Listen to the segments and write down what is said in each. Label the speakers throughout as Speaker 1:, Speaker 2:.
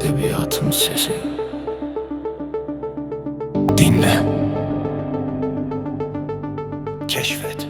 Speaker 1: Edebiyatın sesi. Dinle. Keşfet.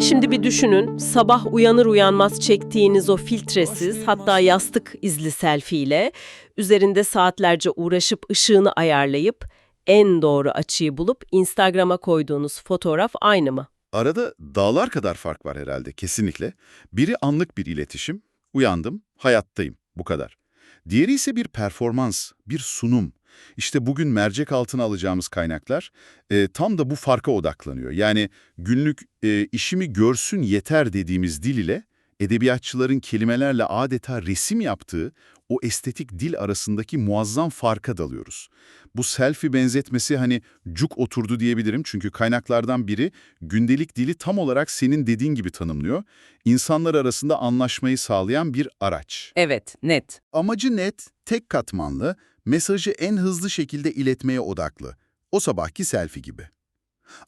Speaker 2: Şimdi bir düşünün, sabah uyanır uyanmaz çektiğiniz o filtresiz, hatta yastık izli selfie ile üzerinde saatlerce uğraşıp ışığını ayarlayıp en doğru açıyı bulup Instagram'a koyduğunuz fotoğraf aynı mı?
Speaker 3: Arada dağlar kadar fark var herhalde kesinlikle. Biri anlık bir iletişim, uyandım, hayattayım, bu kadar. Diğeri ise bir performans, bir sunum. İşte bugün mercek altına alacağımız kaynaklar e, tam da bu farka odaklanıyor. Yani günlük e, işimi görsün yeter dediğimiz dil ile edebiyatçıların kelimelerle adeta resim yaptığı o estetik dil arasındaki muazzam farka dalıyoruz. Bu selfie benzetmesi hani cuk oturdu diyebilirim çünkü kaynaklardan biri gündelik dili tam olarak senin dediğin gibi tanımlıyor. İnsanlar arasında anlaşmayı sağlayan bir araç.
Speaker 2: Evet, net.
Speaker 3: Amacı net, tek katmanlı, mesajı en hızlı şekilde iletmeye odaklı. O sabahki selfie gibi.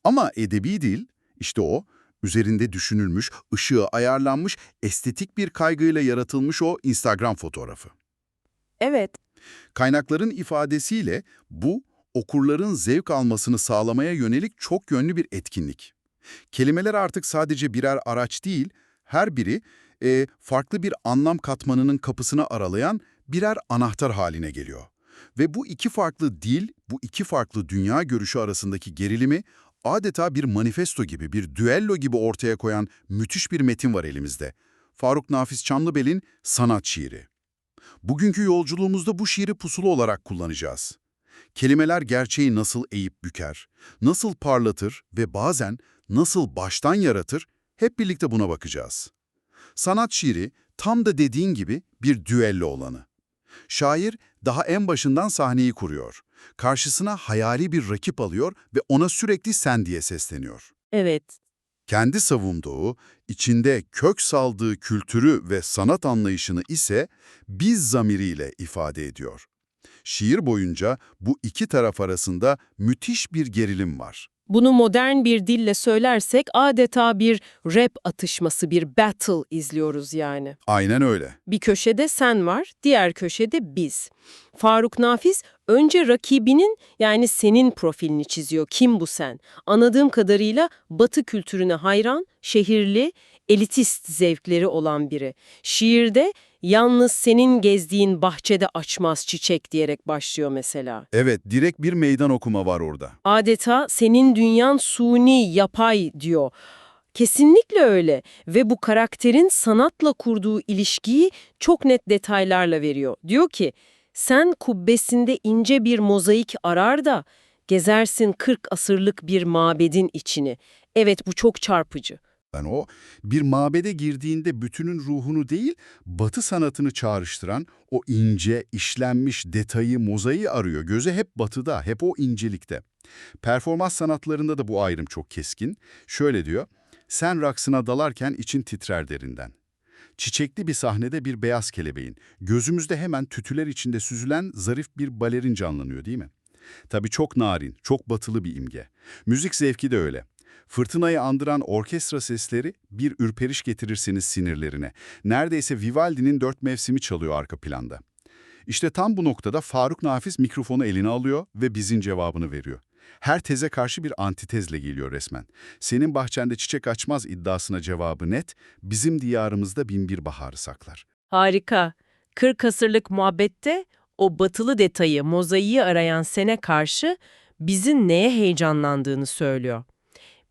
Speaker 3: Ama edebi dil, işte o, üzerinde düşünülmüş, ışığı ayarlanmış, estetik bir kaygıyla yaratılmış o Instagram fotoğrafı.
Speaker 2: Evet,
Speaker 3: Kaynakların ifadesiyle bu, okurların zevk almasını sağlamaya yönelik çok yönlü bir etkinlik. Kelimeler artık sadece birer araç değil, her biri e, farklı bir anlam katmanının kapısını aralayan birer anahtar haline geliyor. Ve bu iki farklı dil, bu iki farklı dünya görüşü arasındaki gerilimi adeta bir manifesto gibi, bir düello gibi ortaya koyan müthiş bir metin var elimizde. Faruk Nafiz Çamlıbel'in Sanat Şiiri. Bugünkü yolculuğumuzda bu şiiri pusulu olarak kullanacağız. Kelimeler gerçeği nasıl eğip büker, nasıl parlatır ve bazen nasıl baştan yaratır, hep birlikte buna bakacağız. Sanat şiiri tam da dediğin gibi bir düello olanı. Şair daha en başından sahneyi kuruyor. Karşısına hayali bir rakip alıyor ve ona sürekli sen diye sesleniyor.
Speaker 2: evet.
Speaker 3: Kendi savunduğu, içinde kök saldığı kültürü ve sanat anlayışını ise biz zamiriyle ifade ediyor. Şiir boyunca bu iki taraf arasında müthiş bir gerilim var.
Speaker 2: Bunu modern bir dille söylersek adeta bir rap atışması, bir battle izliyoruz yani.
Speaker 3: Aynen öyle.
Speaker 2: Bir köşede sen var, diğer köşede biz. Faruk Nafiz önce rakibinin yani senin profilini çiziyor. Kim bu sen? Anladığım kadarıyla Batı kültürüne hayran, şehirli, elitist zevkleri olan biri. Şiirde yalnız senin gezdiğin bahçede açmaz çiçek diyerek başlıyor mesela.
Speaker 3: Evet, direkt bir meydan okuma var orada.
Speaker 2: Adeta senin dünyan suni, yapay diyor. Kesinlikle öyle ve bu karakterin sanatla kurduğu ilişkiyi çok net detaylarla veriyor. Diyor ki, sen kubbesinde ince bir mozaik arar da gezersin 40 asırlık bir mabedin içini. Evet bu çok çarpıcı.
Speaker 3: Yani o bir mabede girdiğinde bütünün ruhunu değil, batı sanatını çağrıştıran o ince, işlenmiş detayı, mozaiği arıyor. Göze hep batıda, hep o incelikte. Performans sanatlarında da bu ayrım çok keskin. Şöyle diyor, sen raksına dalarken için titrer derinden. Çiçekli bir sahnede bir beyaz kelebeğin, gözümüzde hemen tütüler içinde süzülen zarif bir balerin canlanıyor değil mi? Tabii çok narin, çok batılı bir imge. Müzik zevki de öyle. Fırtınayı andıran orkestra sesleri bir ürperiş getirirsiniz sinirlerine. Neredeyse Vivaldi'nin dört mevsimi çalıyor arka planda. İşte tam bu noktada Faruk Nafiz mikrofonu eline alıyor ve bizin cevabını veriyor. Her teze karşı bir antitezle geliyor resmen. Senin bahçende çiçek açmaz iddiasına cevabı net, bizim diyarımızda binbir baharı saklar.
Speaker 2: Harika. 40 asırlık muhabbette o batılı detayı, mozaiği arayan sene karşı bizim neye heyecanlandığını söylüyor.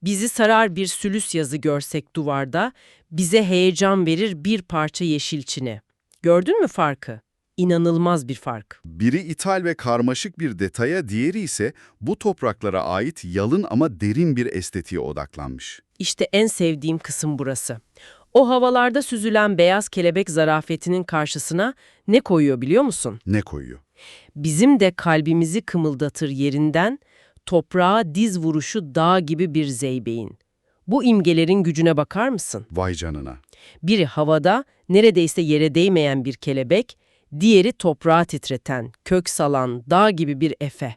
Speaker 2: Bizi sarar bir sülüs yazı görsek duvarda, bize heyecan verir bir parça yeşil çine. Gördün mü farkı? İnanılmaz bir fark.
Speaker 3: Biri ithal ve karmaşık bir detaya, diğeri ise bu topraklara ait yalın ama derin bir estetiğe odaklanmış.
Speaker 2: İşte en sevdiğim kısım burası. O havalarda süzülen beyaz kelebek zarafetinin karşısına ne koyuyor biliyor musun?
Speaker 3: Ne koyuyor?
Speaker 2: Bizim de kalbimizi kımıldatır yerinden, toprağa diz vuruşu dağ gibi bir zeybeğin. Bu imgelerin gücüne bakar mısın?
Speaker 3: Vay canına.
Speaker 2: Biri havada, neredeyse yere değmeyen bir kelebek, diğeri toprağı titreten, kök salan, dağ gibi bir efe.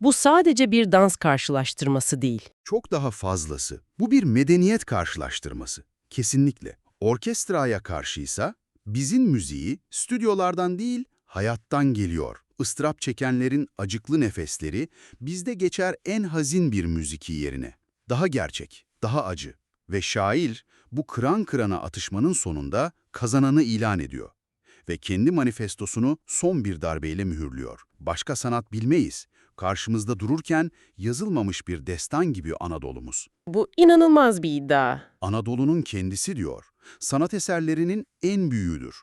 Speaker 2: Bu sadece bir dans karşılaştırması değil.
Speaker 3: Çok daha fazlası. Bu bir medeniyet karşılaştırması. Kesinlikle. Orkestraya karşıysa bizim müziği stüdyolardan değil, hayattan geliyor. Istırap çekenlerin acıklı nefesleri bizde geçer en hazin bir müziki yerine. Daha gerçek, daha acı. Ve şair bu kıran kırana atışmanın sonunda kazananı ilan ediyor. Ve kendi manifestosunu son bir darbeyle mühürlüyor. Başka sanat bilmeyiz. Karşımızda dururken yazılmamış bir destan gibi Anadolu'muz.
Speaker 2: Bu inanılmaz bir iddia.
Speaker 3: Anadolu'nun kendisi diyor, sanat eserlerinin en büyüğüdür.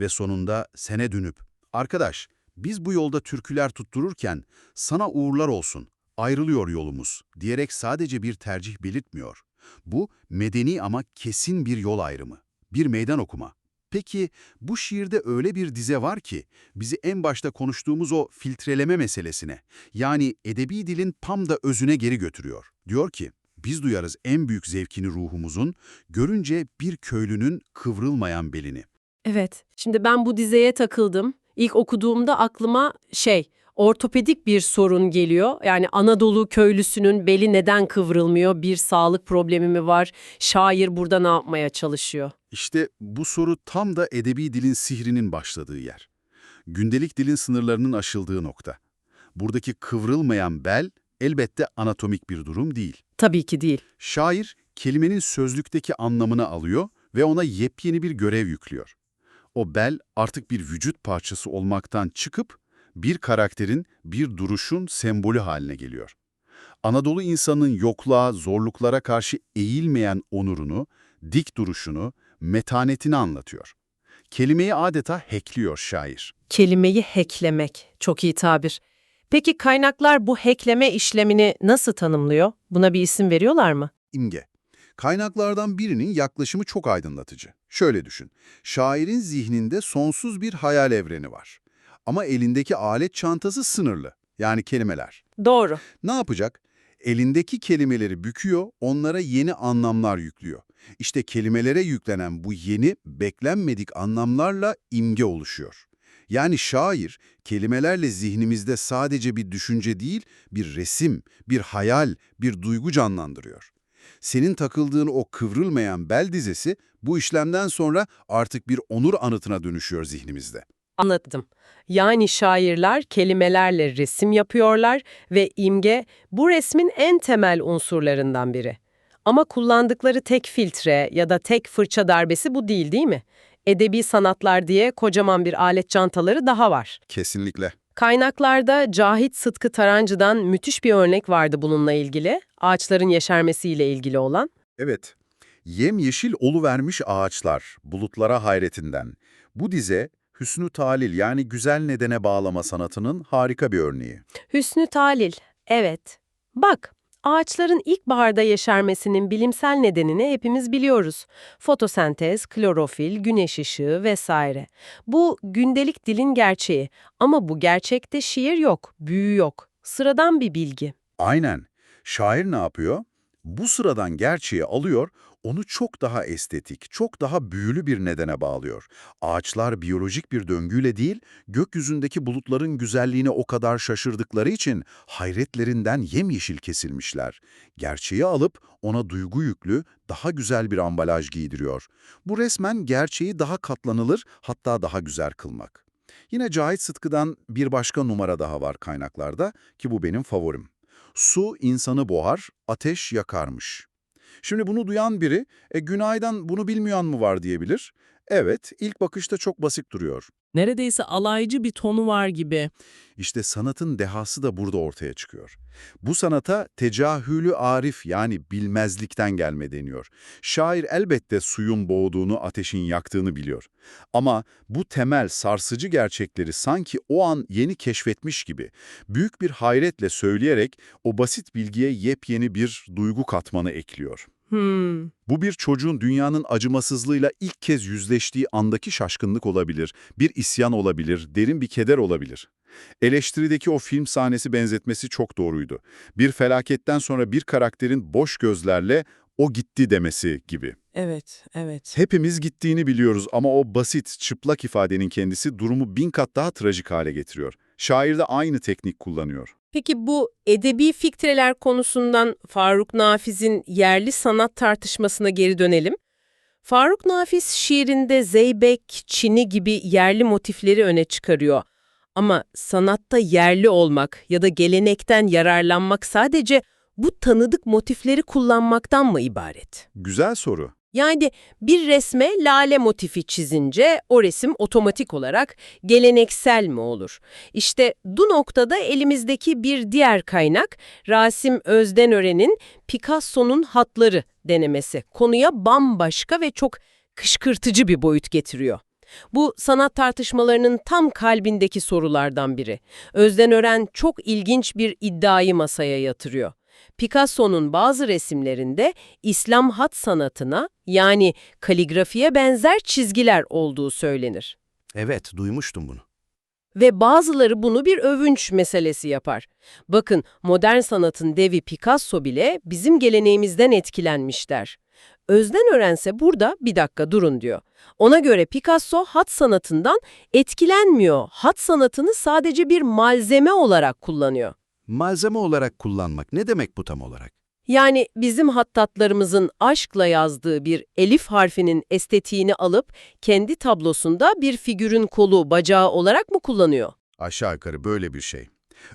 Speaker 3: Ve sonunda sene dönüp, arkadaş biz bu yolda türküler tuttururken sana uğurlar olsun, ayrılıyor yolumuz diyerek sadece bir tercih belirtmiyor. Bu medeni ama kesin bir yol ayrımı, bir meydan okuma. Peki bu şiirde öyle bir dize var ki bizi en başta konuştuğumuz o filtreleme meselesine, yani edebi dilin tam da özüne geri götürüyor. Diyor ki, biz duyarız en büyük zevkini ruhumuzun, görünce bir köylünün kıvrılmayan belini.
Speaker 2: Evet. Şimdi ben bu dizeye takıldım. İlk okuduğumda aklıma şey, ortopedik bir sorun geliyor. Yani Anadolu köylüsünün beli neden kıvrılmıyor? Bir sağlık problemi mi var? Şair burada ne yapmaya çalışıyor?
Speaker 3: İşte bu soru tam da edebi dilin sihrinin başladığı yer. Gündelik dilin sınırlarının aşıldığı nokta. Buradaki kıvrılmayan bel elbette anatomik bir durum değil.
Speaker 2: Tabii ki değil.
Speaker 3: Şair kelimenin sözlükteki anlamını alıyor ve ona yepyeni bir görev yüklüyor. O bel artık bir vücut parçası olmaktan çıkıp bir karakterin, bir duruşun sembolü haline geliyor. Anadolu insanının yokluğa, zorluklara karşı eğilmeyen onurunu, dik duruşunu, metanetini anlatıyor. Kelimeyi adeta hackliyor şair.
Speaker 2: Kelimeyi hacklemek. Çok iyi tabir. Peki kaynaklar bu hackleme işlemini nasıl tanımlıyor? Buna bir isim veriyorlar mı?
Speaker 3: İmge. Kaynaklardan birinin yaklaşımı çok aydınlatıcı. Şöyle düşün, şairin zihninde sonsuz bir hayal evreni var. Ama elindeki alet çantası sınırlı, yani kelimeler.
Speaker 2: Doğru.
Speaker 3: Ne yapacak? Elindeki kelimeleri büküyor, onlara yeni anlamlar yüklüyor. İşte kelimelere yüklenen bu yeni, beklenmedik anlamlarla imge oluşuyor. Yani şair, kelimelerle zihnimizde sadece bir düşünce değil, bir resim, bir hayal, bir duygu canlandırıyor. Senin takıldığın o kıvrılmayan bel dizesi bu işlemden sonra artık bir onur anıtına dönüşüyor zihnimizde.
Speaker 2: Anladım. Yani şairler kelimelerle resim yapıyorlar ve imge bu resmin en temel unsurlarından biri. Ama kullandıkları tek filtre ya da tek fırça darbesi bu değil değil mi? Edebi sanatlar diye kocaman bir alet çantaları daha var.
Speaker 3: Kesinlikle.
Speaker 2: Kaynaklarda Cahit Sıtkı Tarancı'dan müthiş bir örnek vardı bununla ilgili. Ağaçların yeşermesiyle ilgili olan.
Speaker 3: Evet, yemyeşil oluvermiş ağaçlar, bulutlara hayretinden. Bu dize, hüsnü talil yani güzel nedene bağlama sanatının harika bir örneği.
Speaker 2: Hüsnü Talil, evet. Bak, ağaçların ilkbaharda yeşermesinin bilimsel nedenini hepimiz biliyoruz. Fotosentez, klorofil, güneş ışığı vesaire. Bu gündelik dilin gerçeği ama bu gerçekte şiir yok, büyü yok. Sıradan bir bilgi.
Speaker 3: Aynen. Şair ne yapıyor? Bu sıradan gerçeği alıyor, onu çok daha estetik, çok daha büyülü bir nedene bağlıyor. Ağaçlar biyolojik bir döngüyle değil, gökyüzündeki bulutların güzelliğine o kadar şaşırdıkları için hayretlerinden yemyeşil kesilmişler. Gerçeği alıp ona duygu yüklü, daha güzel bir ambalaj giydiriyor. Bu resmen gerçeği daha katlanılır, hatta daha güzel kılmak. Yine Cahit Sıtkı'dan bir başka numara daha var kaynaklarda ki bu benim favorim. Su insanı boğar, ateş yakarmış. Şimdi bunu duyan biri, e, günaydın bunu bilmeyen mı var diyebilir. Evet, ilk bakışta çok basit duruyor.
Speaker 4: Neredeyse alaycı bir tonu var gibi.
Speaker 3: İşte sanatın dehası da burada ortaya çıkıyor. Bu sanata tecahülü arif yani bilmezlikten gelme deniyor. Şair elbette suyun boğduğunu, ateşin yaktığını biliyor. Ama bu temel sarsıcı gerçekleri sanki o an yeni keşfetmiş gibi büyük bir hayretle söyleyerek o basit bilgiye yepyeni bir duygu katmanı ekliyor.
Speaker 2: Hmm.
Speaker 3: Bu bir çocuğun dünyanın acımasızlığıyla ilk kez yüzleştiği andaki şaşkınlık olabilir, bir isyan olabilir, derin bir keder olabilir. Eleştirideki o film sahnesi benzetmesi çok doğruydu. Bir felaketten sonra bir karakterin boş gözlerle o gitti demesi gibi.
Speaker 4: Evet, evet.
Speaker 3: Hepimiz gittiğini biliyoruz ama o basit, çıplak ifadenin kendisi durumu bin kat daha trajik hale getiriyor. Şair de aynı teknik kullanıyor.
Speaker 2: Peki bu edebi fiktreler konusundan Faruk Nafiz'in yerli sanat tartışmasına geri dönelim. Faruk Nafiz şiirinde Zeybek, Çini gibi yerli motifleri öne çıkarıyor. Ama sanatta yerli olmak ya da gelenekten yararlanmak sadece bu tanıdık motifleri kullanmaktan mı ibaret?
Speaker 3: Güzel soru.
Speaker 2: Yani bir resme lale motifi çizince o resim otomatik olarak geleneksel mi olur? İşte bu noktada elimizdeki bir diğer kaynak Rasim Özdenören'in Picasso'nun hatları denemesi. Konuya bambaşka ve çok kışkırtıcı bir boyut getiriyor. Bu sanat tartışmalarının tam kalbindeki sorulardan biri. Özdenören çok ilginç bir iddiayı masaya yatırıyor. Picasso'nun bazı resimlerinde İslam hat sanatına yani kaligrafiye benzer çizgiler olduğu söylenir.
Speaker 5: Evet, duymuştum bunu.
Speaker 2: Ve bazıları bunu bir övünç meselesi yapar. Bakın modern sanatın devi Picasso bile bizim geleneğimizden etkilenmiş der. Özden öğrense burada bir dakika durun diyor. Ona göre Picasso hat sanatından etkilenmiyor. Hat sanatını sadece bir malzeme olarak kullanıyor.
Speaker 5: Malzeme olarak kullanmak ne demek bu tam olarak?
Speaker 2: Yani bizim hattatlarımızın aşkla yazdığı bir elif harfinin estetiğini alıp kendi tablosunda bir figürün kolu, bacağı olarak mı kullanıyor?
Speaker 3: Aşağı yukarı böyle bir şey.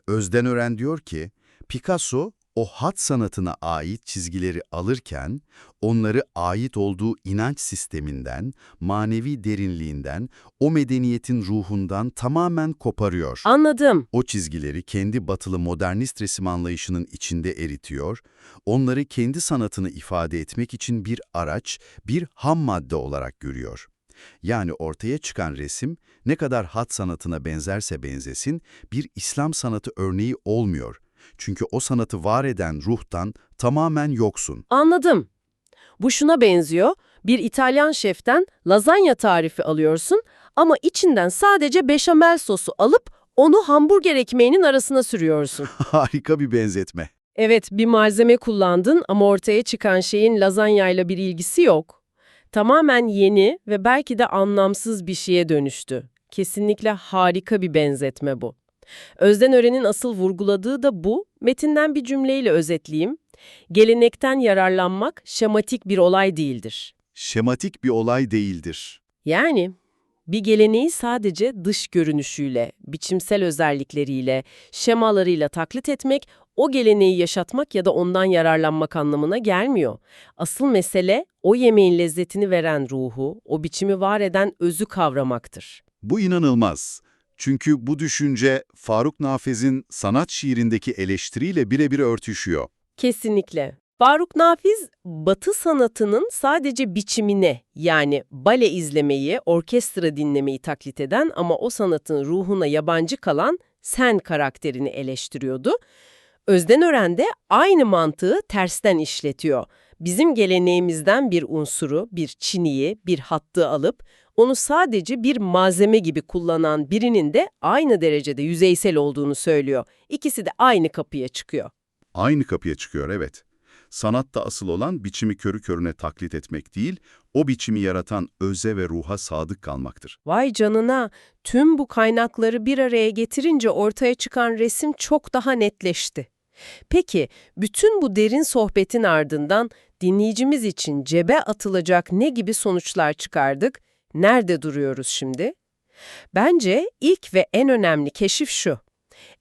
Speaker 3: Özden Ören diyor ki, Picasso o hat sanatına ait çizgileri alırken, onları ait olduğu inanç sisteminden, manevi derinliğinden, o medeniyetin ruhundan tamamen koparıyor.
Speaker 2: Anladım.
Speaker 3: O çizgileri kendi batılı modernist resim anlayışının içinde eritiyor, onları kendi sanatını ifade etmek için bir araç, bir ham madde olarak görüyor. Yani ortaya çıkan resim ne kadar hat sanatına benzerse benzesin bir İslam sanatı örneği olmuyor. Çünkü o sanatı var eden ruhtan tamamen yoksun.
Speaker 2: Anladım. Bu şuna benziyor. Bir İtalyan şeften lazanya tarifi alıyorsun ama içinden sadece beşamel sosu alıp onu hamburger ekmeğinin arasına sürüyorsun.
Speaker 3: Harika bir benzetme.
Speaker 2: Evet, bir malzeme kullandın ama ortaya çıkan şeyin lazanyayla bir ilgisi yok. Tamamen yeni ve belki de anlamsız bir şeye dönüştü. Kesinlikle harika bir benzetme bu. Özden Ören'in asıl vurguladığı da bu. Metinden bir cümleyle özetleyeyim. Gelenekten yararlanmak şematik bir olay değildir.
Speaker 3: Şematik bir olay değildir.
Speaker 2: Yani bir geleneği sadece dış görünüşüyle, biçimsel özellikleriyle, şemalarıyla taklit etmek, o geleneği yaşatmak ya da ondan yararlanmak anlamına gelmiyor. Asıl mesele o yemeğin lezzetini veren ruhu, o biçimi var eden özü kavramaktır.
Speaker 3: Bu inanılmaz. Çünkü bu düşünce Faruk Nafez'in sanat şiirindeki eleştiriyle birebir örtüşüyor.
Speaker 2: Kesinlikle. Faruk Nafiz, Batı sanatının sadece biçimine yani bale izlemeyi, orkestra dinlemeyi taklit eden ama o sanatın ruhuna yabancı kalan sen karakterini eleştiriyordu. Özden Ören de aynı mantığı tersten işletiyor. Bizim geleneğimizden bir unsuru, bir çiniyi, bir hattı alıp onu sadece bir malzeme gibi kullanan birinin de aynı derecede yüzeysel olduğunu söylüyor. İkisi de aynı kapıya çıkıyor.
Speaker 3: Aynı kapıya çıkıyor, evet. Sanatta asıl olan biçimi körü körüne taklit etmek değil, o biçimi yaratan öze ve ruha sadık kalmaktır.
Speaker 2: Vay canına, tüm bu kaynakları bir araya getirince ortaya çıkan resim çok daha netleşti. Peki, bütün bu derin sohbetin ardından dinleyicimiz için cebe atılacak ne gibi sonuçlar çıkardık? Nerede duruyoruz şimdi? Bence ilk ve en önemli keşif şu.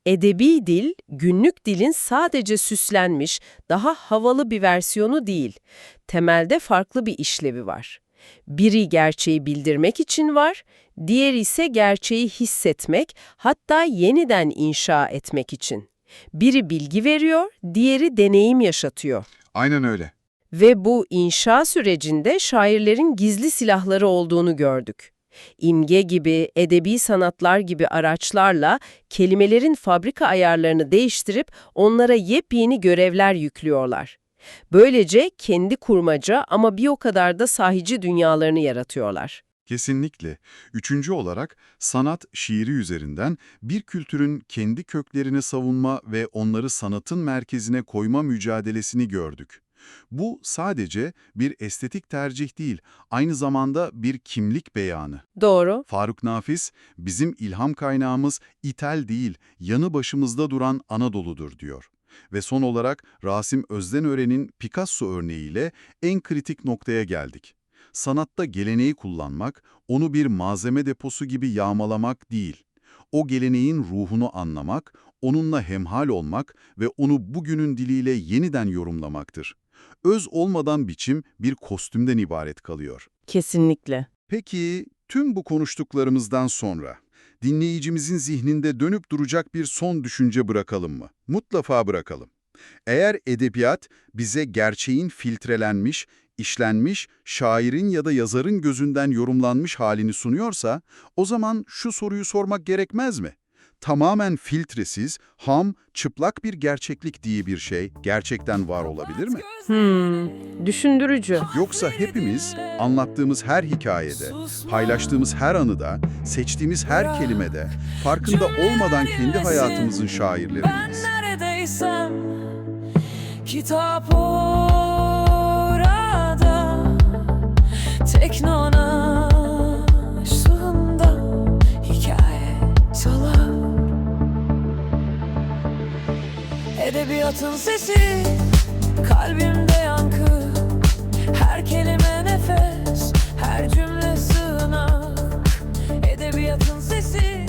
Speaker 2: Edebi dil, günlük dilin sadece süslenmiş, daha havalı bir versiyonu değil. Temelde farklı bir işlevi var. Biri gerçeği bildirmek için var, diğeri ise gerçeği hissetmek, hatta yeniden inşa etmek için. Biri bilgi veriyor, diğeri deneyim yaşatıyor.
Speaker 3: Aynen öyle.
Speaker 2: Ve bu inşa sürecinde şairlerin gizli silahları olduğunu gördük. İmge gibi, edebi sanatlar gibi araçlarla kelimelerin fabrika ayarlarını değiştirip onlara yepyeni görevler yüklüyorlar. Böylece kendi kurmaca ama bir o kadar da sahici dünyalarını yaratıyorlar.
Speaker 3: Kesinlikle. Üçüncü olarak sanat şiiri üzerinden bir kültürün kendi köklerini savunma ve onları sanatın merkezine koyma mücadelesini gördük. Bu sadece bir estetik tercih değil, aynı zamanda bir kimlik beyanı.
Speaker 2: Doğru.
Speaker 3: Faruk Nafiz, bizim ilham kaynağımız İtal değil, yanı başımızda duran Anadolu'dur diyor. Ve son olarak Rasim Özdenören'in Picasso örneğiyle en kritik noktaya geldik. Sanatta geleneği kullanmak, onu bir malzeme deposu gibi yağmalamak değil. O geleneğin ruhunu anlamak, onunla hemhal olmak ve onu bugünün diliyle yeniden yorumlamaktır. Öz olmadan biçim bir kostümden ibaret kalıyor.
Speaker 2: Kesinlikle.
Speaker 3: Peki tüm bu konuştuklarımızdan sonra dinleyicimizin zihninde dönüp duracak bir son düşünce bırakalım mı? Mutlaka bırakalım. Eğer edebiyat bize gerçeğin filtrelenmiş, işlenmiş, şairin ya da yazarın gözünden yorumlanmış halini sunuyorsa, o zaman şu soruyu sormak gerekmez mi? Tamamen filtresiz, ham, çıplak bir gerçeklik diye bir şey gerçekten var olabilir mi?
Speaker 2: Hmm, düşündürücü.
Speaker 3: Yoksa hepimiz anlattığımız her hikayede, paylaştığımız her anıda, seçtiğimiz her kelimede, farkında olmadan kendi hayatımızın şairleri
Speaker 6: Ben
Speaker 3: miyiz?
Speaker 6: neredeysem Kitap orada Teknonaşsında Edebiyatın sesi Kalbimde yankı. Her kelime nefes Her cümle sığınak. Edebiyatın sesi